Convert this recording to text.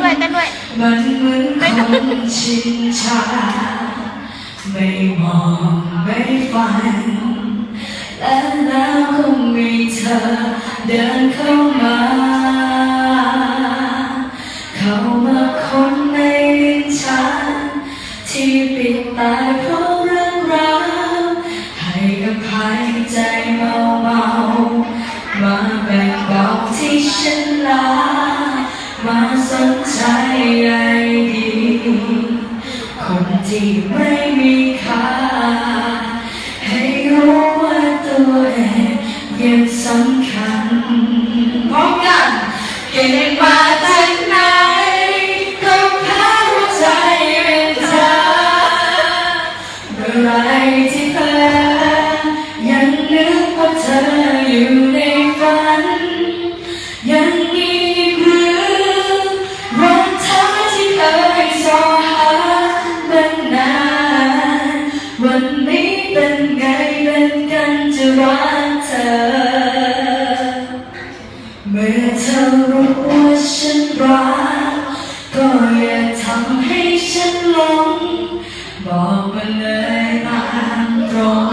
ด้วยเต้นด้วยมันเหมือนคนชินชาไม่มองไม่ฝันและแล้วก็มีเธอเดินเข้ามา เข้ามาคนในลิ้นชันที่ปิดตายเพราะเรื่องราวให้อภัยใจเมาเมาๆมา แบ่าที่ฉันลามาสนใจใยดี คนที่ไม่มีค่า เป็นไงเป็นกันจะรักเธอ เมื่อเธอรู้ว่าฉันรักก็อย่าทำให้ฉันหลงบอกมาเลยตามตรง